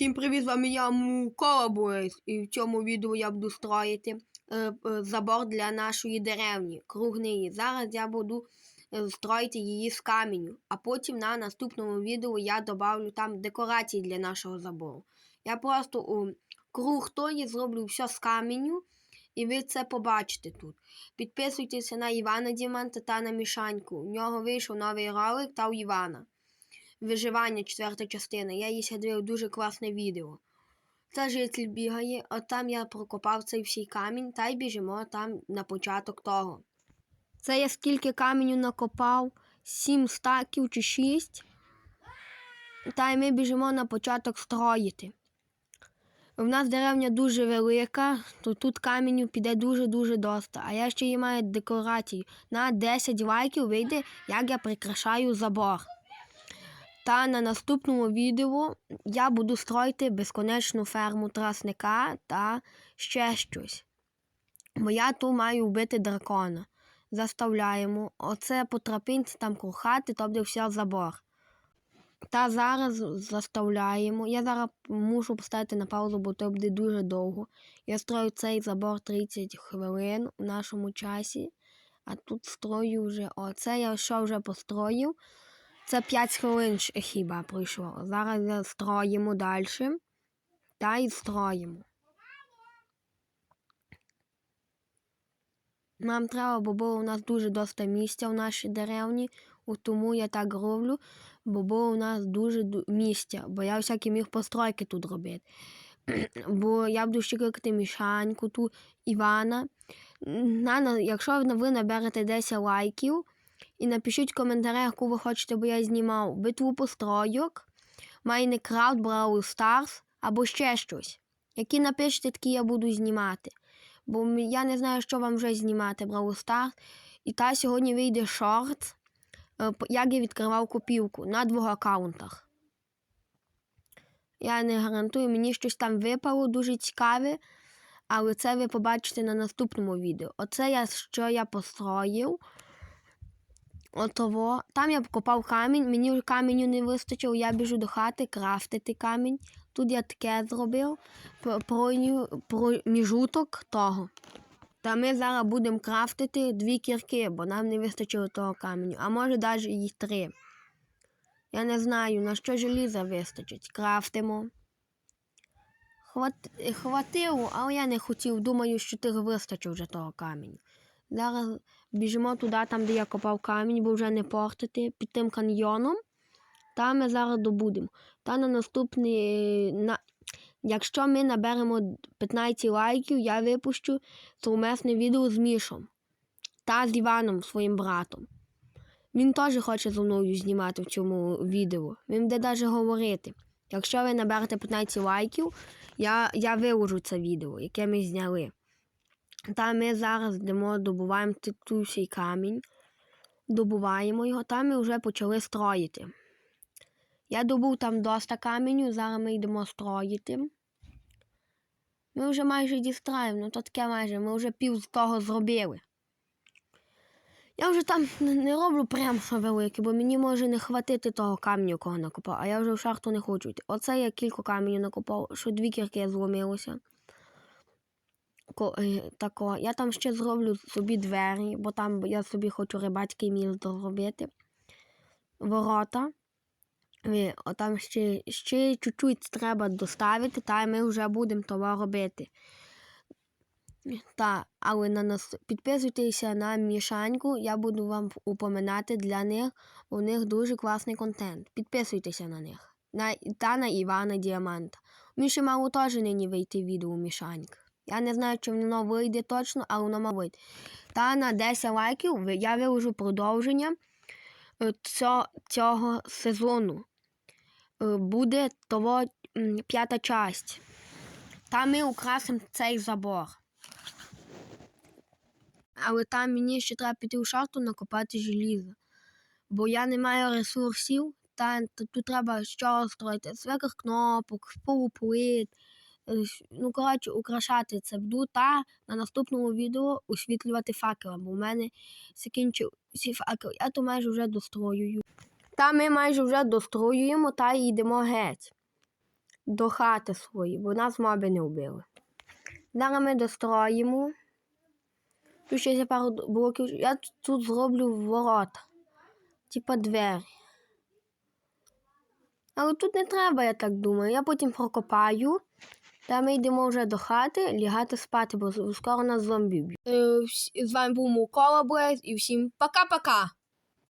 Всім привіт, з вами я Мукола Борис, і в цьому відео я буду строїти е, е, забор для нашої деревні, кругний. Зараз я буду е, строїти її з каменю, а потім на наступному відео я добавлю там декорації для нашого забору. Я просто у круг тої зроблю все з каменю, і ви це побачите тут. Підписуйтеся на Івана Діманта та на Мішаньку. У нього вийшов новий ролик та у Івана. Виживання, четверта частина. Я ще дивив дуже класне відео. Це житель бігає, от там я прокопав цей всій камінь, та й біжимо там на початок того. Це я скільки каменю накопав? Сім стаків чи шість. Та й ми біжимо на початок строїти. У нас деревня дуже велика, то тут каменю піде дуже-дуже доста. А я ще її маю декорацію. На 10 лайків вийде, як я прикрашаю забор. Та на наступному відео я буду строїти безконечну ферму трасника та ще щось. Бо я тут маю вбити дракона. Заставляємо. Оце по тропинці там кохати, то буде все забор. Та зараз заставляємо. Я зараз мушу поставити на паузу, бо то буде дуже довго. Я строю цей забор 30 хвилин у нашому часі. А тут строю вже. Оце я що вже построїв. Це 5 хвилин хіба пройшло. Зараз строїмо далі. Та й строїмо. Нам треба, бо було у нас дуже доста місця в нашій деревні, тому я так роблю, бо було у нас дуже ду- місця, бо я всякі міг постройки тут робити. Бо я буду ще кликати Мішаньку ту Івана. На, на- якщо ви наберете 10 лайків, і напишіть в коментарях, яку ви хочете, бо я знімав битву постройок, Майнкрафт, Brawl Stars або ще щось. Які напишете, такі я буду знімати. Бо я не знаю, що вам вже знімати Brawl Stars. І та сьогодні вийде шорт, е, як я відкривав копівку на двох аккаунтах. Я не гарантую, мені щось там випало дуже цікаве, але це ви побачите на наступному відео. Оце я, що я построїв. Отово. Там я копав камінь, мені вже каменю не вистачило, я біжу до хати крафтити камінь. Тут я таке зробив про- проміжуток того. Та ми зараз будемо крафтити дві кірки, бо нам не вистачило того каменю, а може навіть і три. Я не знаю, на що желіза вистачить. Крафтимо. Хват... Хватило, але я не хотів. Думаю, що тих вистачить вже того каменю. Зараз біжимо туди, там, де я копав камінь, бо вже не портити, під тим каньйоном. Там ми зараз добудемо. Та на наступний. На... Якщо ми наберемо 15 лайків, я випущу совмесне відео з Мішом та з Іваном, своїм братом. Він теж хоче зі мною знімати в цьому відео. Він буде навіть говорити. Якщо ви наберете 15 лайків, я, я виложу це відео, яке ми зняли. Та ми зараз йдемо, добуваємо титусий камінь, добуваємо його, та ми вже почали строїти. Я добув там доста каменю, зараз ми йдемо строїти. Ми вже майже дістраємо, ну то таке майже, ми вже пів з того зробили. Я вже там не роблю прям що велике, бо мені може не хватити того каменю, кого накопав, а я вже в шахту не хочу йти. Оце я кілька каменю накопав, що дві кірки зломилося. Е, Тако. Я там ще зроблю собі двері, бо там я собі хочу рибацький міст зробити. Ворота. Е, О, там ще, ще чуть-чуть треба доставити, та ми вже будемо того робити. Та, але на нас підписуйтеся на мішаньку, я буду вам упоминати для них, у них дуже класний контент. Підписуйтеся на них. На, та на Івана Діаманта. У Міші мало теж нині вийти відео у мішаньк. Я не знаю, чи воно вийде точно, але воно має вийти. Та на 10 лайків я виложу продовження е, цього сезону. Е, Буде того п'ята часть. Там ми украсимо цей забор. Але там мені ще треба піти у шахту накопати желізо. Бо я не маю ресурсів, та тут треба що строїти? З кнопок, з полуплит. Ну, коротше, украшати це буду та на наступному відео освітлювати факела, бо в мене закінчив всі факели. Я то майже вже достроюю. Та ми майже вже достроюємо та йдемо геть. до хати свої, бо нас моби не вбили. Зараз ми достроїмо. Тут ще є пару блоків. Я тут зроблю ворота. Типа двері. Але тут не треба, я так думаю. Я потім прокопаю. Та ми йдемо вже до хати, лягати спати, бо скоро нас зомбі б'ють. Е, З вами був Микола Блейз і всім пока-пока!